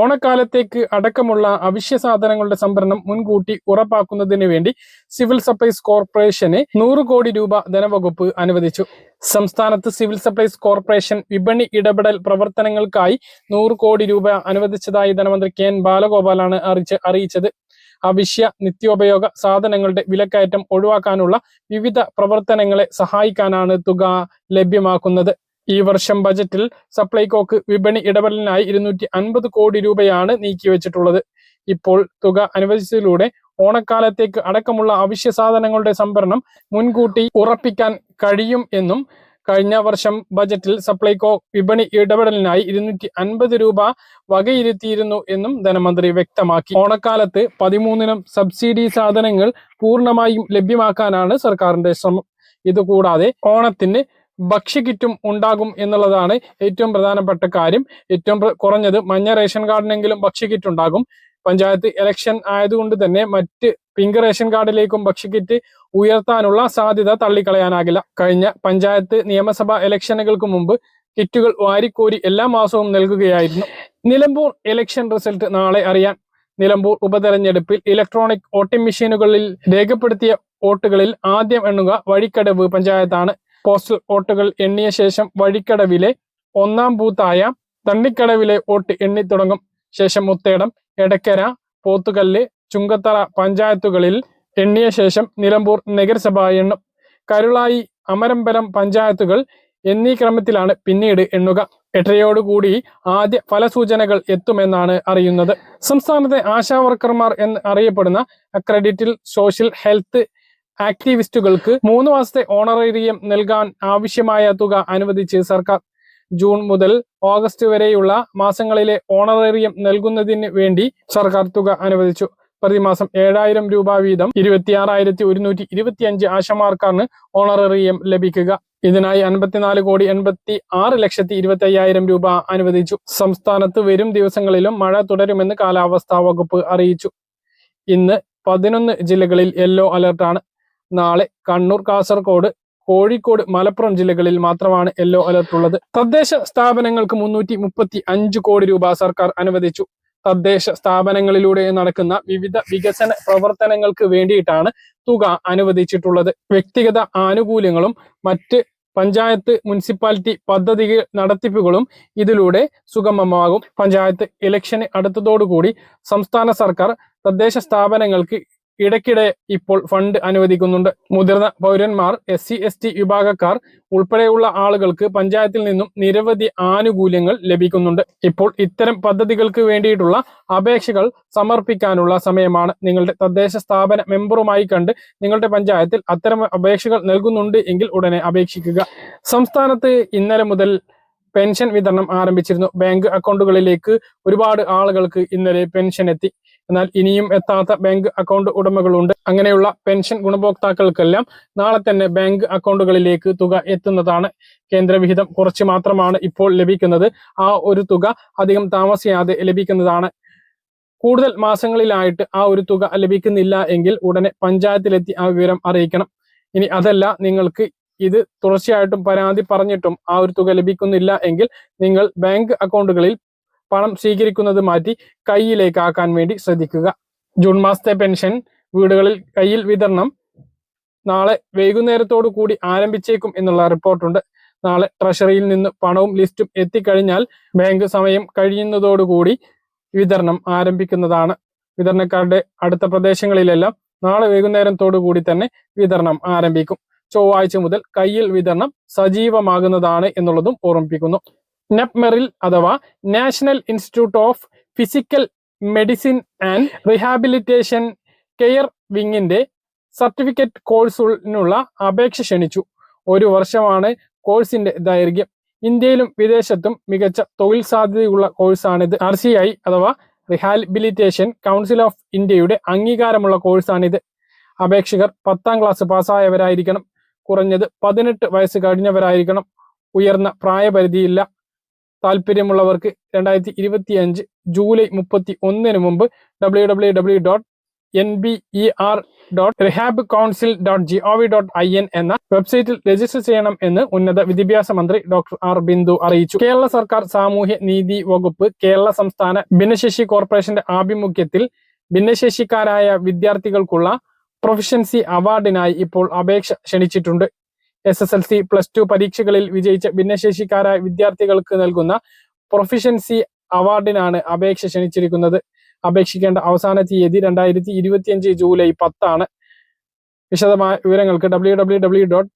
ഓണക്കാലത്തേക്ക് അടക്കമുള്ള അവശ്യ സാധനങ്ങളുടെ സംഭരണം മുൻകൂട്ടി ഉറപ്പാക്കുന്നതിന് വേണ്ടി സിവിൽ സപ്ലൈസ് കോർപ്പറേഷന് നൂറ് കോടി രൂപ ധനവകുപ്പ് അനുവദിച്ചു. സംസ്ഥാനത്ത് സിവിൽ സപ്ലൈസ് കോർപ്പറേഷൻ വിപണി ഇടപെടൽ പ്രവർത്തനങ്ങൾക്കായി നൂറ് കോടി രൂപ അനുവദിച്ചതായി ധനമന്ത്രി കെ എൻ ബാലഗോപാലാണ് അറിയിച്ച് അറിയിച്ചത്. അവശ്യ നിത്യോപയോഗ സാധനങ്ങളുടെ വിലക്കയറ്റം ഒഴിവാക്കാനുള്ള വിവിധ പ്രവർത്തനങ്ങളെ സഹായിക്കാനാണ് തുക ലഭ്യമാക്കുന്നത്. ഈ വർഷം ബജറ്റിൽ സപ്ലൈകോക്ക് വിപണി ഇടപെടലിനായി ഇരുന്നൂറ്റി അൻപത് കോടി രൂപയാണ് നീക്കിവെച്ചിട്ടുള്ളത്. ഇപ്പോൾ തുക അനുവദിച്ചതിലൂടെ ഓണക്കാലത്തേക്ക് അടക്കമുള്ള അവശ്യ സാധനങ്ങളുടെ സംഭരണം മുൻകൂട്ടി ഉറപ്പിക്കാൻ കഴിയും എന്നും കഴിഞ്ഞ വർഷം ബജറ്റിൽ സപ്ലൈകോ വിപണി ഇടപെടലിനായി ഇരുന്നൂറ്റി അൻപത് രൂപ വകയിരുത്തിയിരുന്നു എന്നും ധനമന്ത്രി വ്യക്തമാക്കി. ഓണക്കാലത്ത് പതിമൂന്നിനും സബ്സിഡി സാധനങ്ങൾ പൂർണമായും ലഭ്യമാക്കാനാണ് സർക്കാരിന്റെ ശ്രമം. ഇതുകൂടാതെ ഓണത്തിന് ഭക്ഷ്യക്കിറ്റും ഉണ്ടാകും എന്നുള്ളതാണ് ഏറ്റവും പ്രധാനപ്പെട്ട കാര്യം. ഏറ്റവും കുറഞ്ഞത് മഞ്ഞ റേഷൻ കാർഡിനെങ്കിലും ഭക്ഷ്യക്കിറ്റ് ഉണ്ടാകും. പഞ്ചായത്ത് ഇലക്ഷൻ ആയതുകൊണ്ട് തന്നെ മറ്റ് പിങ്ക് റേഷൻ കാർഡിലേക്കും ഭക്ഷ്യക്കിറ്റ് ഉയർത്താനുള്ള സാധ്യത തള്ളിക്കളയാനാകില്ല. കഴിഞ്ഞ പഞ്ചായത്ത് നിയമസഭാ ഇലക്ഷനുകൾക്ക് മുമ്പ് കിറ്റുകൾ വാരിക്കോരി എല്ലാ മാസവും നൽകുകയായിരുന്നു. നിലമ്പൂർ ഇലക്ഷൻ റിസൾട്ട് നാളെ അറിയാൻ നിലമ്പൂർ ഉപതെരഞ്ഞെടുപ്പിൽ ഇലക്ട്രോണിക് വോട്ടിംഗ് മെഷീനുകളിൽ രേഖപ്പെടുത്തിയ വോട്ടുകളിൽ ആദ്യം എണ്ണുക വഴിക്കടവ് പഞ്ചായത്താണ്. പോസ്റ്റൽ വോട്ടുകൾ എണ്ണിയ ശേഷം വഴിക്കടവിലെ ഒന്നാം ബൂത്തായ തണ്ണിക്കടവിലെ വോട്ട് എണ്ണിത്തുടങ്ങും ശേഷം മുത്തേടം എടക്കര പോത്തുകല്ല് ചുങ്കത്തറ പഞ്ചായത്തുകളിൽ എണ്ണിയ ശേഷം നിലമ്പൂർ നഗരസഭ എണ്ണും. കരുളായി അമരമ്പലം പഞ്ചായത്തുകൾ എന്നീ ക്രമത്തിലാണ് പിന്നീട് എണ്ണുക. എട്ടരയോടുകൂടി ആദ്യ ഫലസൂചനകൾ എത്തുമെന്നാണ് അറിയുന്നത്. സംസ്ഥാനത്തെ ആശാ വർക്കർമാർ എന്ന് അറിയപ്പെടുന്ന അക്രഡിറ്റിൽ സോഷ്യൽ ഹെൽത്ത് ആക്ടിവിസ്റ്റുകൾക്ക് മൂന്ന് മാസത്തെ ഓണറേറിയം നൽകാൻ ആവശ്യമായ തുക അനുവദിച്ച് സർക്കാർ ജൂൺ മുതൽ ഓഗസ്റ്റ് വരെയുള്ള മാസങ്ങളിലെ ഓണറേറിയം നൽകുന്നതിന് വേണ്ടി സർക്കാർ തുക അനുവദിച്ചു. പ്രതിമാസം ഏഴായിരം രൂപ വീതം ഇരുപത്തിയാറായിരത്തി ഒരുന്നൂറ്റി ഇരുപത്തിയഞ്ച് ആശമാർക്കാണ് ഓണറേറിയം ലഭിക്കുക. ഇതിനായി അൻപത്തിനാല് കോടി എൺപത്തി ആറ് ലക്ഷത്തി ഇരുപത്തി അയ്യായിരം രൂപ അനുവദിച്ചു. സംസ്ഥാനത്ത് വരും ദിവസങ്ങളിലും മഴ തുടരുമെന്ന് കാലാവസ്ഥാ വകുപ്പ് അറിയിച്ചു. ഇന്ന് പതിനൊന്ന് ജില്ലകളിൽ യെല്ലോ അലർട്ടാണ്. നാളെ കണ്ണൂർ കാസർഗോഡ് കോഴിക്കോട് മലപ്പുറം ജില്ലകളിൽ മാത്രമാണ് യെല്ലോ അലർട്ട് ഉള്ളത്. തദ്ദേശ സ്ഥാപനങ്ങൾക്ക് മുന്നൂറ്റി മുപ്പത്തി അഞ്ച് കോടി രൂപ സർക്കാർ അനുവദിച്ചു. തദ്ദേശ സ്ഥാപനങ്ങളിലൂടെ നടക്കുന്ന വിവിധ വികസന പ്രവർത്തനങ്ങൾക്ക് വേണ്ടിയിട്ടാണ് തുക അനുവദിച്ചിട്ടുള്ളത്. വ്യക്തിഗത ആനുകൂല്യങ്ങളും മറ്റ് പഞ്ചായത്ത് മുനിസിപ്പാലിറ്റി പദ്ധതി നടത്തിപ്പുകളും ഇതിലൂടെ സുഗമമാകും. പഞ്ചായത്ത് ഇലക്ഷന് അടുത്തതോടുകൂടി സംസ്ഥാന സർക്കാർ തദ്ദേശ സ്ഥാപനങ്ങൾക്ക് ഇടയ്ക്കിടെ ഇപ്പോൾ ഫണ്ട് അനുവദിക്കുന്നുണ്ട്. മുതിർന്ന പൗരന്മാർ എസ് സി എസ് ടി വിഭാഗക്കാർ ഉൾപ്പെടെയുള്ള ആളുകൾക്ക് പഞ്ചായത്തിൽ നിന്നും നിരവധി ആനുകൂല്യങ്ങൾ ലഭിക്കുന്നുണ്ട്. ഇപ്പോൾ ഇത്തരം പദ്ധതികൾക്ക് വേണ്ടിയിട്ടുള്ള അപേക്ഷകൾ സമർപ്പിക്കാനുള്ള സമയമാണ്. നിങ്ങളുടെ തദ്ദേശ സ്ഥാപന മെമ്പറുമായി കണ്ട് നിങ്ങളുടെ പഞ്ചായത്തിൽ അത്തരം അപേക്ഷകൾ നൽകുന്നുണ്ട് എങ്കിൽ ഉടനെ അപേക്ഷിക്കുക. സംസ്ഥാനത്ത് ഇന്നലെ മുതൽ പെൻഷൻ വിതരണം ആരംഭിച്ചിരുന്നു. ബാങ്ക് അക്കൗണ്ടുകളിലേക്ക് ഒരുപാട് ആളുകൾക്ക് ഇന്നലെ പെൻഷൻ എത്തി. എന്നാൽ ഇനിയും എത്താത്ത ബാങ്ക് അക്കൗണ്ട് ഉടമകളുണ്ട്. അങ്ങനെയുള്ള പെൻഷൻ ഗുണഭോക്താക്കൾക്കെല്ലാം നാളെ തന്നെ ബാങ്ക് അക്കൗണ്ടുകളിലേക്ക് തുക എത്തുന്നതാണ് കേന്ദ്രവിഹിതം. കുറച്ച് മാത്രമാണ് ഇപ്പോൾ ലഭിക്കുന്നത്. ആ ഒരു തുക അധികം താമസിയാതെ ലഭിക്കുന്നതാണ്. കൂടുതൽ മാസങ്ങളിലായിട്ട് ആ ഒരു തുക ലഭിക്കുന്നില്ല എങ്കിൽ ഉടനെ പഞ്ചായത്തിലെത്തി ആ വിവരം അറിയിക്കണം. ഇനി അതല്ല നിങ്ങൾക്ക് ഇത് തുടർച്ചയായിട്ടും പരാതി പറഞ്ഞിട്ടും ആ ഒരു തുക ലഭിക്കുന്നില്ല എങ്കിൽ നിങ്ങൾ ബാങ്ക് അക്കൗണ്ടുകളിൽ പണം സ്വീകരിക്കുന്നത് മാറ്റി കയ്യിലേക്ക് ആക്കാൻ വേണ്ടി ശ്രദ്ധിക്കുക. ജൂൺ മാസത്തെ പെൻഷൻ വീടുകളിൽ കയ്യിൽ വിതരണം നാളെ വൈകുന്നേരത്തോടു കൂടി ആരംഭിച്ചേക്കും എന്നുള്ള റിപ്പോർട്ടുണ്ട്. നാളെ ട്രഷറിയിൽ നിന്ന് പണവും ലിസ്റ്റും എത്തിക്കഴിഞ്ഞാൽ ബാങ്ക് സമയം കഴിയുന്നതോടുകൂടി വിതരണം ആരംഭിക്കുന്നതാണ്. വിതരണക്കാരുടെ അടുത്ത പ്രദേശങ്ങളിലെല്ലാം നാളെ വൈകുന്നേരത്തോടു കൂടി തന്നെ വിതരണം ആരംഭിക്കും. ചൊവ്വാഴ്ച മുതൽ കയ്യിൽ വിതരണം സജീവമാകുന്നതാണ് എന്നുള്ളതും ഓർമ്മിപ്പിക്കുന്നു. നെപ്മെറിൽ അഥവാ national institute of physical medicine and rehabilitation care വിങ്ങിന്റെ certificate കോഴ്സിനുള്ള അപേക്ഷ ക്ഷണിച്ചു. ഒരു വർഷമാണ് കോഴ്സിന്റെ ദൈർഘ്യം. ഇന്ത്യയിലും വിദേശത്തും മികച്ച തൊഴിൽ സാധ്യതയുള്ള കോഴ്സാണിത്. ആർ സി ഐ അഥവാ റിഹാബിലിറ്റേഷൻ കൗൺസിൽ ഓഫ് ഇന്ത്യയുടെ അംഗീകാരമുള്ള കോഴ്സാണിത്. അപേക്ഷകർ പത്താം ക്ലാസ് പാസ്സായവരായിരിക്കണം. കുറഞ്ഞത് പതിനെട്ട് വയസ്സ് കഴിഞ്ഞവരായിരിക്കണം. ഉയർന്ന പ്രായപരിധിയില്ല. താല്പര്യമുള്ളവർക്ക് രണ്ടായിരത്തി ഇരുപത്തി അഞ്ച് ജൂലൈ മുപ്പത്തി ഒന്നിന് മുമ്പ് W W W dot N B E R dot rehab council dot G O V dot I N എന്ന വെബ്സൈറ്റിൽ രജിസ്റ്റർ ചെയ്യണം എന്ന് ഉന്നത വിദ്യാഭ്യാസ മന്ത്രി ഡോക്ടർ ആർ ബിന്ദു അറിയിച്ചു. കേരള സർക്കാർ സാമൂഹ്യ നീതി വകുപ്പ് കേരള സംസ്ഥാന ഭിന്നശേഷി കോർപ്പറേഷന്റെ ആഭിമുഖ്യത്തിൽ ഭിന്നശേഷിക്കാരായ വിദ്യാർത്ഥികൾക്കുള്ള പ്രൊഫഷൻസി അവാർഡിനായി ഇപ്പോൾ അപേക്ഷ ക്ഷണിച്ചിട്ടുണ്ട്. S S L C plus two പരീക്ഷകളിൽ വിജയിച്ച ഭിന്നശേഷിക്കാരായ വിദ്യാർത്ഥികൾക്ക് നൽകുന്ന പ്രൊഫിഷ്യൻസി അവാർഡിനാണ് അപേക്ഷ ക്ഷണിച്ചിരിക്കുന്നത്. അപേക്ഷിക്കേണ്ട അവസാന തീയതി രണ്ടായിരത്തി ഇരുപത്തിയഞ്ച് ജൂലൈ പത്താണ്. വിശദമായ വിവരങ്ങൾക്ക് W W W dot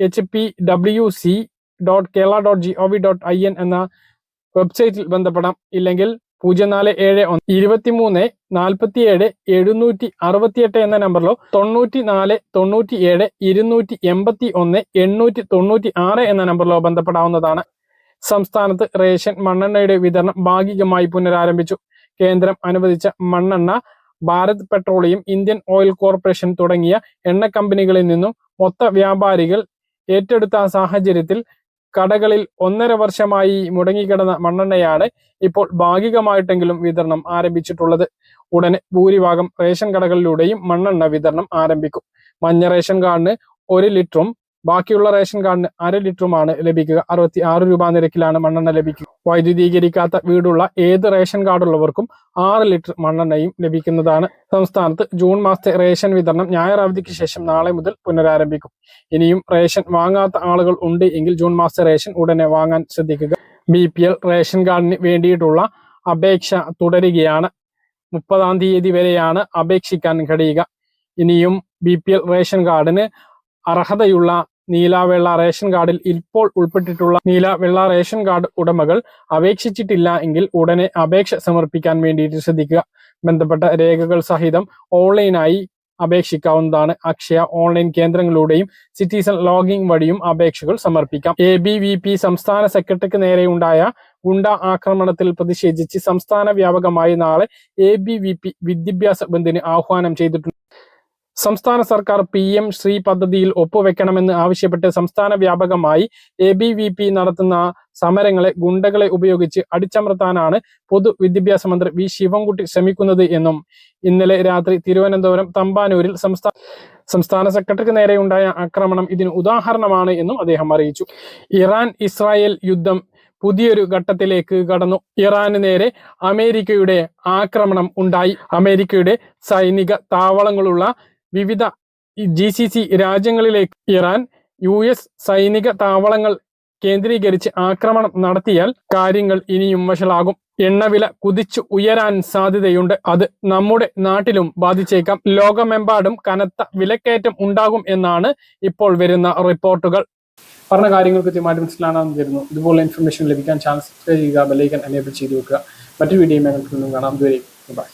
H P W C dot Kerala dot G O V dot I N എന്ന വെബ്സൈറ്റിൽ ബന്ധപ്പെടാം. ഇല്ലെങ്കിൽ പൂജ്യം നാല് ഏഴ് ഒന്ന് ഇരുപത്തിമൂന്ന് നാൽപ്പത്തിയേഴ് എഴുന്നൂറ്റി അറുപത്തിയെട്ട് എന്ന നമ്പറിലോ തൊണ്ണൂറ്റി നാല് തൊണ്ണൂറ്റി ഏഴ് ഇരുന്നൂറ്റി എൺപത്തി ഒന്ന് എണ്ണൂറ്റി തൊണ്ണൂറ്റി ആറ് എന്ന നമ്പറിലോ ബന്ധപ്പെടാവുന്നതാണ്. സംസ്ഥാനത്ത് റേഷൻ മണ്ണെണ്ണയുടെ വിതരണം ഭാഗികമായി പുനരാരംഭിച്ചു. കേന്ദ്രം അനുവദിച്ച മണ്ണെണ്ണ Bharat petroleum Indian oil corporation തുടങ്ങിയ എണ്ണ കമ്പനികളിൽ നിന്നും മൊത്ത വ്യാപാരികൾ ഏറ്റെടുത്ത സാഹചര്യത്തിൽ കടകളിൽ ഒന്നര വർഷമായി മുടങ്ങിക്കിടന്ന മണ്ണെണ്ണയാണ് ഇപ്പോൾ ഭാഗികമായിട്ടെങ്കിലും വിതരണം ആരംഭിച്ചിട്ടുള്ളത്. ഉടനെ ഭൂരിഭാഗം റേഷൻ കടകളിലൂടെയും മണ്ണെണ്ണ വിതരണം ആരംഭിക്കും. മഞ്ഞ റേഷൻ കാർഡിന് ഒരു ലിറ്ററും ബാക്കിയുള്ള റേഷൻ കാർഡിന് അര ലിറ്ററുമാണ് ലഭിക്കുക. അറുപത്തി ആറ് രൂപ നിരക്കിലാണ് മണ്ണെണ്ണ ലഭിക്കുക. വൈദ്യുതീകരിക്കാത്ത വീടുള്ള ഏത് റേഷൻ കാർഡുള്ളവർക്കും ആറ് ലിറ്റർ മണ്ണെണ്ണയും ലഭിക്കുന്നതാണ്. സംസ്ഥാനത്ത് ജൂൺ മാസത്തെ റേഷൻ വിതരണം ഞായർ അവധിക്ക് ശേഷം നാളെ മുതൽ പുനരാരംഭിക്കും. ഇനിയും റേഷൻ വാങ്ങാത്ത ആളുകൾ ഉണ്ട് എങ്കിൽ ജൂൺ മാസത്തെ റേഷൻ ഉടനെ വാങ്ങാൻ ശ്രദ്ധിക്കുക. ബി പി എൽ റേഷൻ കാർഡിന് വേണ്ടിയിട്ടുള്ള അപേക്ഷ തുടരുകയാണ്. മുപ്പതാം തീയതി വരെയാണ് അപേക്ഷിക്കാൻ കഴിയുക. ഇനിയും ബി പി എൽ റേഷൻ കാർഡിന് അർഹതയുള്ള നീല വെള്ള റേഷൻ കാർഡിൽ ഇപ്പോൾ ഉൾപ്പെട്ടിട്ടുള്ള നീല വെള്ള റേഷൻ കാർഡ് ഉടമകൾ അപേക്ഷിച്ചിട്ടില്ല എങ്കിൽ ഉടനെ അപേക്ഷ സമർപ്പിക്കാൻ വേണ്ടിയിട്ട് ശ്രദ്ധിക്കുക. ബന്ധപ്പെട്ട രേഖകൾ സഹിതം ഓൺലൈനായി അപേക്ഷിക്കാവുന്നതാണ്. അക്ഷയ ഓൺലൈൻ കേന്ദ്രങ്ങളിലൂടെയും സിറ്റിസൺ ലോഗിംഗ് വഴിയും അപേക്ഷകൾ സമർപ്പിക്കാം. എ ബി വി പി സംസ്ഥാന സെക്രട്ടറിക്ക് നേരെയുണ്ടായ ഗുണ്ട ആക്രമണത്തിൽ പ്രതിഷേധിച്ച് സംസ്ഥാന വ്യാപകമായി നാളെ എ ബി വി പി വിദ്യാഭ്യാസ ബന്ദിന് ആഹ്വാനം ചെയ്തിട്ടുണ്ട്. സംസ്ഥാന സർക്കാർ പി എം ശ്രീ പദ്ധതിയിൽ ഒപ്പുവെക്കണമെന്ന് ആവശ്യപ്പെട്ട് സംസ്ഥാന വ്യാപകമായി എ ബി വി പി നടത്തുന്ന സമരങ്ങളെ ഗുണ്ടകളെ ഉപയോഗിച്ച് അടിച്ചമർത്താനാണ് പൊതുവിദ്യാഭ്യാസ മന്ത്രി വി ശിവൻകുട്ടി ശ്രമിക്കുന്നത് എന്നും ഇന്നലെ രാത്രി തിരുവനന്തപുരം തമ്പാനൂരിൽ സംസ്ഥാന സംസ്ഥാന സെക്രട്ടറിക്ക് നേരെയുണ്ടായ ആക്രമണം ഇതിന് ഉദാഹരണമാണ് എന്നും അദ്ദേഹം അറിയിച്ചു. ഇറാൻ ഇസ്രായേൽ യുദ്ധം പുതിയൊരു ഘട്ടത്തിലേക്ക് കടന്നു. ഇറാന് നേരെ അമേരിക്കയുടെ ആക്രമണം ഉണ്ടായി. അമേരിക്കയുടെ സൈനിക താവളങ്ങളുള്ള വിവിധ ജി സി സി രാജ്യങ്ങളിലേക്ക് ഇറാൻ യു എസ് സൈനിക താവളങ്ങൾ കേന്ദ്രീകരിച്ച് ആക്രമണം നടത്തിയാൽ കാര്യങ്ങൾ ഇനിയും വഷളാകും. എണ്ണവില കുതിച്ചു ഉയരാൻ സാധ്യതയുണ്ട്. അത് നമ്മുടെ നാട്ടിലും ബാധിച്ചേക്കാം. ലോകമെമ്പാടും കനത്ത വിലക്കയറ്റം ഉണ്ടാകും എന്നാണ് ഇപ്പോൾ വരുന്ന റിപ്പോർട്ടുകൾ. പറഞ്ഞ കാര്യങ്ങൾ കൃത്യമായിട്ട് മനസ്സിലാണെന്ന് തരുന്നു ഇതുപോലെ ഇൻഫർമേഷൻ ലഭിക്കാൻ ചാനൽ സബ്സ്ക്രൈബ് ചെയ്യുക ബെല്ലൈക്കൻ എനേബിൾ ചെയ്തു വെക്കുക. മറ്റൊരു വീഡിയോ ഞങ്ങൾക്ക് വീണ്ടും കാണാം. ഇതുവരെ ബൈ